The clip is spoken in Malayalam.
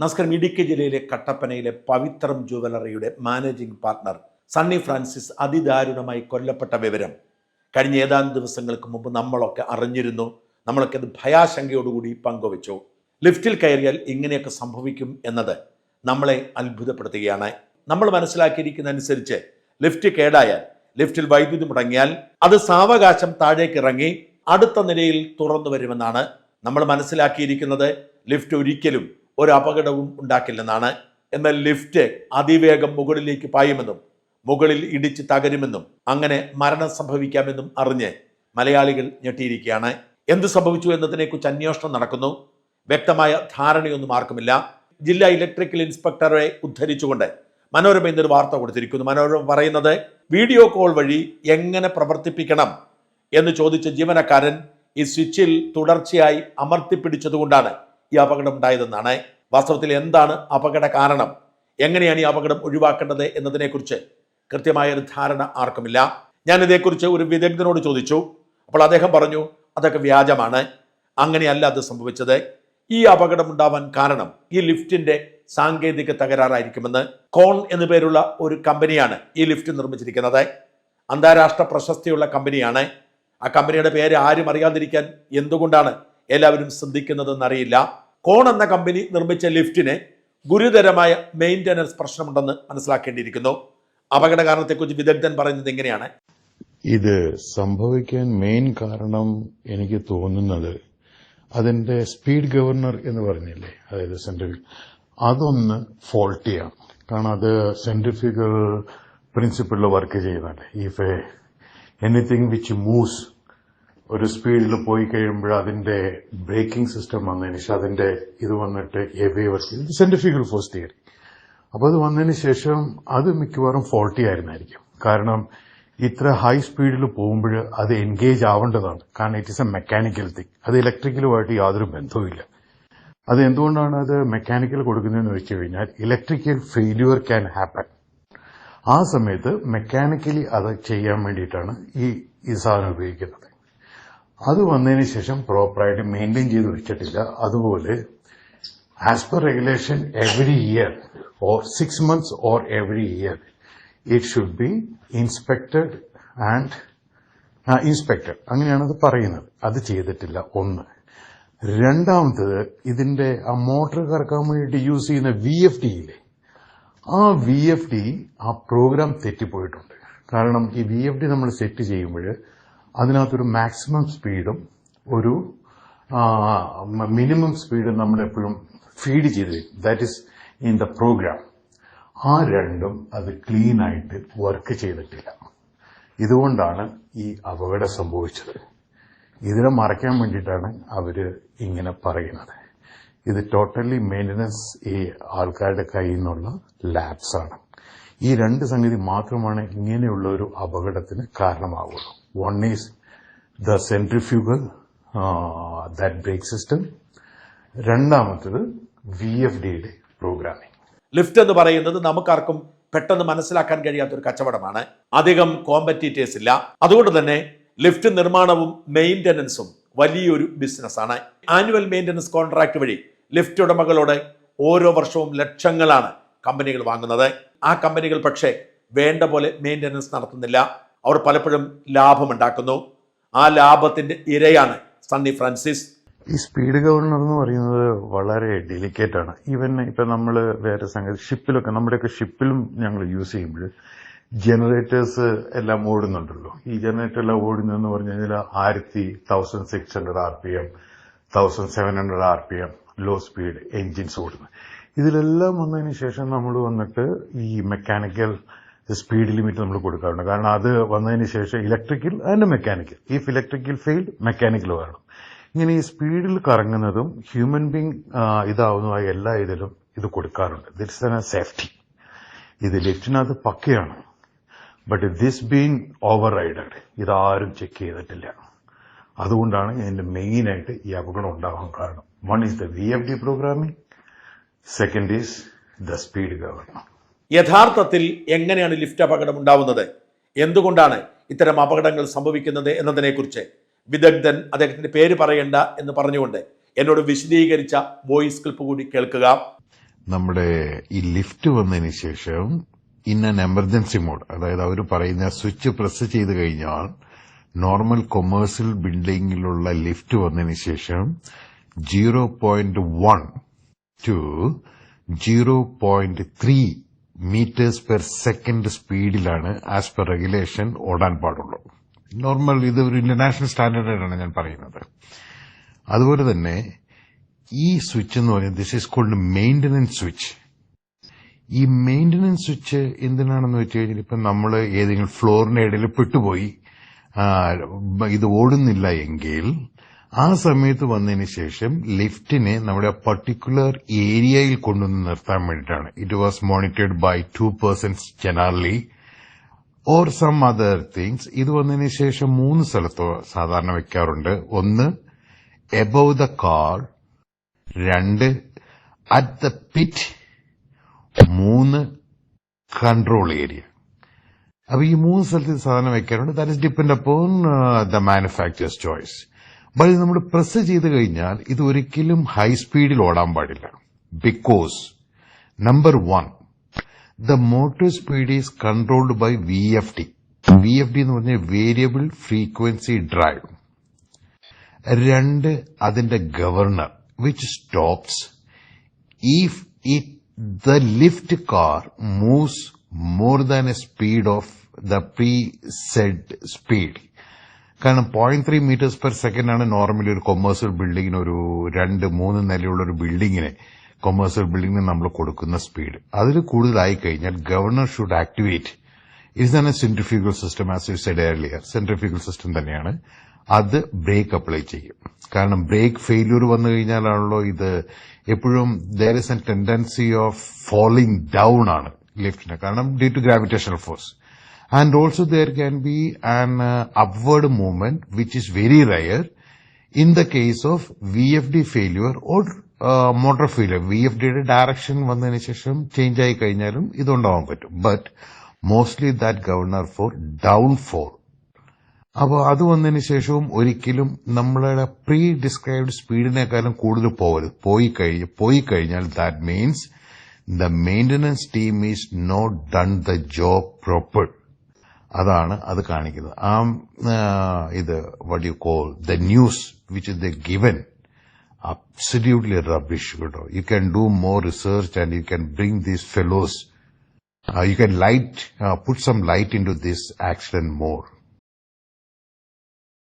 നമസ്കാരം ഇടുക്കി ജില്ലയിലെ കട്ടപ്പനയിലെ പവിത്രം ജുവലറിയുടെ മാനേജിംഗ് പാർട്ണർ സണ്ണി ഫ്രാൻസിസ് അതിദാരുണമായി കൊല്ലപ്പെട്ട വിവരം. കഴിഞ്ഞ ഏതാനും ദിവസങ്ങൾക്ക് മുമ്പ് നമ്മളൊക്കെ അറിഞ്ഞിരുന്നു. നമ്മളൊക്കെ അത് ഭയാശങ്കയോടുകൂടി പങ്കുവച്ചു. ലിഫ്റ്റിൽ കയറിയാൽ ഇങ്ങനെയൊക്കെ സംഭവിക്കും എന്നത് നമ്മളെ അത്ഭുതപ്പെടുത്തുകയാണ്. നമ്മൾ മനസ്സിലാക്കിയിരിക്കുന്ന അനുസരിച്ച് ലിഫ്റ്റ് കേടായാൽ ലിഫ്റ്റിൽ വൈദ്യുതി മുടങ്ങിയാൽ അത് സാവകാശം താഴേക്ക് ഇറങ്ങി അടുത്ത നിലയിൽ തുറന്നു വരുമെന്നാണ് നമ്മൾ മനസ്സിലാക്കിയിരിക്കുന്നത്. ലിഫ്റ്റ് ഒരിക്കലും ഒരു അപകടവും ഉണ്ടാക്കില്ലെന്നാണ്. എന്നാൽ ലിഫ്റ്റ് അതിവേഗം മുകളിലേക്ക് പായുമെന്നും മുകളിൽ ഇടിച്ച് തകരുമെന്നും അങ്ങനെ മരണം സംഭവിക്കാമെന്നും അറിഞ്ഞ് മലയാളികൾ ഞെട്ടിയിരിക്കുകയാണ്. എന്ത് സംഭവിച്ചു എന്നതിനെക്കുറിച്ച് അന്വേഷണം നടക്കുന്നു. വ്യക്തമായ ധാരണയൊന്നും ആർക്കുമില്ല. ജില്ലാ ഇലക്ട്രിക്കൽ ഇൻസ്പെക്ടറെ ഉദ്ധരിച്ചുകൊണ്ട് മനോരമ ഇന്നൊരു വാർത്ത കൊടുത്തിരിക്കുന്നു. മനോരമ പറയുന്നത് വീഡിയോ കോൾ വഴി എങ്ങനെ പ്രവർത്തിപ്പിക്കണം? എന്ന് ചോദിച്ച ജീവനക്കാരൻ ഈ സ്വിച്ചിൽ തുടർച്ചയായി അമർത്തിപ്പിടിച്ചതുകൊണ്ടാണ്. ഈ അപകടം ഉണ്ടായതെന്നാണ്. വാസ്തവത്തിൽ എന്താണ് അപകട കാരണം? എങ്ങനെയാണ് ഈ അപകടം ഒഴിവാക്കേണ്ടത് എന്നതിനെക്കുറിച്ച് കൃത്യമായ ഒരു ധാരണ ആർക്കുമില്ല. ഞാൻ ഇതേക്കുറിച്ച് ഒരു വിദഗ്ധനോട് ചോദിച്ചു. അപ്പോൾ അദ്ദേഹം പറഞ്ഞു അതൊക്കെ വ്യാജമാണ്. അങ്ങനെയല്ല അത് സംഭവിച്ചത്. ഈ അപകടം ഉണ്ടാവാൻ കാരണം ഈ ലിഫ്റ്റിന്റെ സാങ്കേതിക തകരാറായിരിക്കുമെന്ന് കോൺ എന്നു പേരുള്ള ഒരു കമ്പനിയാണ് ഈ ലിഫ്റ്റ് നിർമ്മിച്ചിരിക്കുന്നത്. അന്താരാഷ്ട്ര പ്രശസ്തിയുള്ള കമ്പനിയാണ്. ആ കമ്പനിയുടെ പേര് ആരും അറിയാതിരിക്കാൻ എന്തുകൊണ്ടാണ് എല്ലാവരും ശ്രദ്ധിക്കുന്നതെന്നറിയില്ല കോൺ എന്ന കമ്പനി നിർമ്മിച്ച ലിഫ്റ്റിന് ഗുരുതരമായ മെയിന്റനൻസ് പ്രശ്നമുണ്ടെന്ന് മനസ്സിലാക്കേണ്ടിയിരിക്കുന്നു. അപകട കാരണത്തെക്കുറിച്ച് വിദഗ്ധൻ പറയുന്നത് എങ്ങനെയാണ് ഇത് സംഭവിക്കാൻ മെയിൻ കാരണം എനിക്ക് തോന്നുന്നത് അതിന്റെ സ്പീഡ് ഗവർണർ എന്ന് പറഞ്ഞില്ലേ? അതായത് സെൻട്രിഫ്യൂഗൽ അതൊന്ന് ഫോൾട്ടിയാണ് കാരണം അത് സെൻട്രിഫ്യൂഗൽ പ്രിൻസിപ്പിളിൽ വർക്ക് ചെയ്യുന്നുണ്ട്. If a anything which moves ഒരു സ്പീഡിൽ പോയി കഴിയുമ്പോൾ അതിന്റെ ബ്രേക്കിംഗ് സിസ്റ്റം വന്നതിന് ശേഷം അതിന്റെ ഇത് വന്നിട്ട് എവേ സെൻട്രിഫ്യൂഗൽ ഫോഴ്സ് തിയറി അപ്പോൾ അത് വന്നതിന് ശേഷം അത് മിക്കവാറും ഫോൾട്ടി ആയിരുന്നായിരിക്കും. കാരണം ഇത്ര ഹൈ സ്പീഡിൽ പോകുമ്പോൾ അത് എൻഗേജ് ആവേണ്ടതാണ്. കാരണം it is a mechanical thing അത് ഇലക്ട്രിക്കലുമായിട്ട് യാതൊരു ബന്ധവുമില്ല. അത് എന്തുകൊണ്ടാണ് അത് മെക്കാനിക്കൽ കൊടുക്കുന്നതെന്ന് വെച്ച് കഴിഞ്ഞാൽ ഇലക്ട്രിക്കൽ ഫെയിലുവർ ക്യാൻ ഹാപ്പൻ ആ സമയത്ത് മെക്കാനിക്കലി അത് ചെയ്യാൻ വേണ്ടിയിട്ടാണ് ഈ ഈ സാധനം ഉപയോഗിക്കുന്നത്. അത് വന്നതിന് ശേഷം പ്രോപ്പറായിട്ട് മെയിന്റെയിൻ ചെയ്ത് വെച്ചിട്ടില്ല. അതുപോലെ as per regulation every year or six months or every year it should be inspected and inspector അങ്ങനെയാണ് അത് പറയുന്നത്. അത് ചെയ്തിട്ടില്ല. ഒന്ന്. രണ്ടാമത്തത് ഇതിന്റെ ആ മോട്ടർ കറക്കാൻ വേണ്ടിയിട്ട് യൂസ് ചെയ്യുന്ന വി എഫ് ഡി ഇല്ലേ? ആ വി എഫ് ഡി ആ പ്രോഗ്രാം തെറ്റിപ്പോയിട്ടുണ്ട്. കാരണം ഈ വി എഫ് ഡി നമ്മൾ സെറ്റ് ചെയ്യുമ്പോൾ അതിനകത്തൊരു മാക്സിമം സ്പീഡും ഒരു മിനിമം സ്പീഡും നമ്മൾ എപ്പോഴും ഫീഡ് ചെയ്ത് that is in the program ആ രണ്ടും അത് ക്ലീൻ ആയിട്ട് വർക്ക് ചെയ്തിട്ടില്ല. ഇതുകൊണ്ടാണ് ഈ അപകടം സംഭവിച്ചത്. ഇതിനെ മറയ്ക്കാൻ വേണ്ടിയിട്ടാണ് അവർ ഇങ്ങനെ പറയുന്നത്. ഇത് ടോട്ടലി മെയിന്റനൻസ് ഈ ആൾക്കാരുടെ കയ്യിൽ നിന്നുള്ള ലാബ്സാണ് ഈ രണ്ട് സംഗതി മാത്രമാണ് ഇങ്ങനെയുള്ള ഒരു അപകടത്തിന് കാരണമാവുള്ളൂ. One is the centrifugal that brake system രണ്ടാമത്തത് വി എഫ് ഡിയുടെ പ്രോഗ്രാമിംഗ് ലിഫ്റ്റ് എന്ന് പറയുന്നത് നമുക്കാർക്കും പെട്ടെന്ന് മനസ്സിലാക്കാൻ കഴിയാത്ത ഒരു കച്ചവടമാണ്. അധികം കോമ്പറ്റീറ്റേഴ്സ് ഇല്ല. അതുകൊണ്ട് തന്നെ ലിഫ്റ്റ് നിർമ്മാണവും മെയിന്റനൻസും വലിയൊരു ബിസിനസ്സാണ് ആനുവൽ മെയിന്റനൻസ് കോൺട്രാക്ട് വഴി ലിഫ്റ്റ് ഉടമകളോട് ഓരോ വർഷവും ലക്ഷങ്ങളാണ് കമ്പനികൾ വാങ്ങുന്നത്. ആ കമ്പനികൾ പക്ഷേ വേണ്ട പോലെ മെയിന്റനൻസ് നടത്തുന്നില്ല. അവർ പലപ്പോഴും ലാഭമുണ്ടാക്കുന്നു. ആ ലാഭത്തിന്റെ ഇരയാണ് സണ്ണി ഫ്രാൻസിസ്. ഈ സ്പീഡ് ഗവർണർ എന്ന് പറയുന്നത് വളരെ ഡെലിക്കേറ്റ് ആണ്. ഈവൻ ഇപ്പൊ നമ്മൾ വേറെ സംഗതി ഷിപ്പിലൊക്കെ നമ്മുടെയൊക്കെ ഷിപ്പിലും ഞങ്ങൾ യൂസ് ചെയ്യുമ്പോൾ ജനറേറ്റേഴ്സ് എല്ലാം ഓടുന്നുണ്ടല്ലോ. ഈ ജനറേറ്റർ എല്ലാം ഓടുന്നതെന്ന് പറഞ്ഞു കഴിഞ്ഞാൽ ആയിരത്തി thousand six hundred R P M thousand seven hundred R P M low speed engines ഓടുന്നത്. ഇതിലെല്ലാം വന്നതിന് ശേഷം നമ്മൾ വന്നിട്ട് ഈ മെക്കാനിക്കൽ സ്പീഡ് ലിമിറ്റ് നമ്മൾ കൊടുക്കാറുണ്ട്. കാരണം അത് വന്നതിന് ശേഷം electrical and mechanical if electrical field mechanical വേണം ഇങ്ങനെ ഈ സ്പീഡിൽ കറങ്ങുന്നതും ഹ്യൂമൻ ബീങ് ഇതാവുന്നതായ എല്ലാ ഇതിലും ഇത് കൊടുക്കാറുണ്ട്. ദിറ്റ്സ് എ സേഫ്റ്റി ഇത് ലിഫ്റ്റിനകത്ത് പക്കയാണ്. ബട്ട് ദിസ് ബീങ് ഓവർ റൈഡഡ് ഇതാരും ചെക്ക് ചെയ്തിട്ടില്ല. അതുകൊണ്ടാണ് ഇതിന്റെ മെയിൻ ആയിട്ട് ഈ അപകടം ഉണ്ടാവാൻ കാരണം. One is the V F D programming second is the speed governor യഥാർത്ഥത്തിൽ എങ്ങനെയാണ് ലിഫ്റ്റ് അപകടം ഉണ്ടാവുന്നത് എന്തുകൊണ്ടാണ് ഇത്തരം അപകടങ്ങൾ സംഭവിക്കുന്നത് എന്നതിനെക്കുറിച്ച് വിദഗ്ധൻ അദ്ദേഹത്തിന്റെ പേര് പറയണ്ട എന്ന് പറഞ്ഞുകൊണ്ട് എന്നോട് വിശദീകരിച്ച വോയിസ് ക്ലിപ്പ് കൂടി കേൾക്കുക. നമ്മുടെ ഈ ലിഫ്റ്റ് വന്നതിന് ശേഷം ഇൻ ആൻ എമർജൻസി മോഡ് അതായത് അവർ പറയുന്ന സ്വിച്ച് പ്രസ് ചെയ്ത് കഴിഞ്ഞാൽ നോർമൽ കൊമേഴ്സ്യൽ ബിൽഡിംഗിലുള്ള ലിഫ്റ്റ് വന്നതിന് ശേഷം zero point one two zero point three metres per second സ്പീഡിലാണ് ആസ് പെർ റെഗുലേഷൻ ഓടാൻ പാടുള്ളൂ. നോർമൽ ഇത് ഒരു ഇന്റർനാഷണൽ സ്റ്റാൻഡേർഡാണ് ഞാൻ പറയുന്നത്. അതുപോലെ തന്നെ ഈ സ്വിച്ച് എന്ന് പറയുന്നത് this is called maintenance switch ഈ മെയിന്റനൻസ് സ്വിച്ച് എന്തിനാണെന്ന് വെച്ച് കഴിഞ്ഞാൽ ഇപ്പം നമ്മൾ ഏതെങ്കിലും ഫ്ലോറിന്റെ ഇടയിൽ പെട്ടുപോയി ഇത് ഓടുന്നില്ല എങ്കിൽ ആ സമയത്ത് വന്നതിന് ശേഷം ലിഫ്റ്റിനെ നമ്മുടെ പർട്ടിക്കുലർ ഏരിയയിൽ കൊണ്ടുവന്ന് നിർത്താൻ വേണ്ടിയിട്ടാണ്. It was monitored by two persons generally or some other things ഇത് വന്നതിന് ശേഷം മൂന്ന് സ്ഥലത്തോ സാധാരണ വെക്കാറുണ്ട്. ഒന്ന് എബവ് ദ കാർ രണ്ട് അറ്റ് ദ പിറ്റ് മൂന്ന് കൺട്രോൾ ഏരിയ അപ്പൊ ഈ മൂന്ന് സ്ഥലത്ത് സാധാരണ വെക്കാറുണ്ട്. That is depend upon the manufacturer's choice but നമ്മൾ പ്രസ് ചെയ്ത് കഴിഞ്ഞാൽ ഇത് ഒരിക്കലും ഹൈ സ്പീഡിൽ ഓടാൻ പാടില്ല. Because number one the motor speed is controlled by V F T V F D എന്ന് പറഞ്ഞാൽ വേരിയബിൾ ഫ്രീക്വൻസി ഡ്രൈവ് രണ്ട് അതിന്റെ governor which stops if it the lift car moves more than a speed of the preset speed. കാരണം point three metres per second ആണ് നോർമലി ഒരു കൊമേഴ്സ്യൽ ബിൽഡിങ്ങിന് ഒരു രണ്ട് മൂന്ന് നിലയുള്ള ഒരു ബിൽഡിങ്ങിന് കൊമേഴ്സ്യൽ ബിൽഡിങ്ങിന് നമ്മൾ കൊടുക്കുന്ന സ്പീഡ് അതിൽ കൂടുതലായി കഴിഞ്ഞാൽ governor should activate it's a centrifugal system as you said earlier centrifugal system തന്നെയാണ്. അത് ബ്രേക്ക് അപ്ലൈ ചെയ്യും. കാരണം ബ്രേക്ക് ഫെയില്യൂർ വന്നു കഴിഞ്ഞാലാണല്ലോ ഇത് എപ്പോഴും there is an tendency of falling down ആണ് ലിഫ്റ്റിന് കാരണം due to gravitational force also there can be an upward movement which is very rare in the case of V F D failure or motor failure V F ഡിയുടെ ഡയറക്ഷൻ വന്നതിന് ശേഷം ചേഞ്ച് ആയി കഴിഞ്ഞാലും ഇതുണ്ടാവാൻ പറ്റും. But mostly that governor for down for അപ്പോൾ അത് വന്നതിന് ശേഷവും ഒരിക്കലും നമ്മളുടെ പ്രീ ഡിസ്ക്രൈബ്ഡ് സ്പീഡിനേക്കാളും കൂടുതൽ പോകരുത് പോയി കഴിഞ്ഞ് പോയി കഴിഞ്ഞാൽ that means the maintenance team is not done the job proper അതാണ് അത് കാണിക്കുന്നത് ആ ആ, ഇത് what you call the news which the given absolutely rubbish. You, know. you can do more research and you can bring these fellows. Uh, you can light, uh, put some light into this accident more.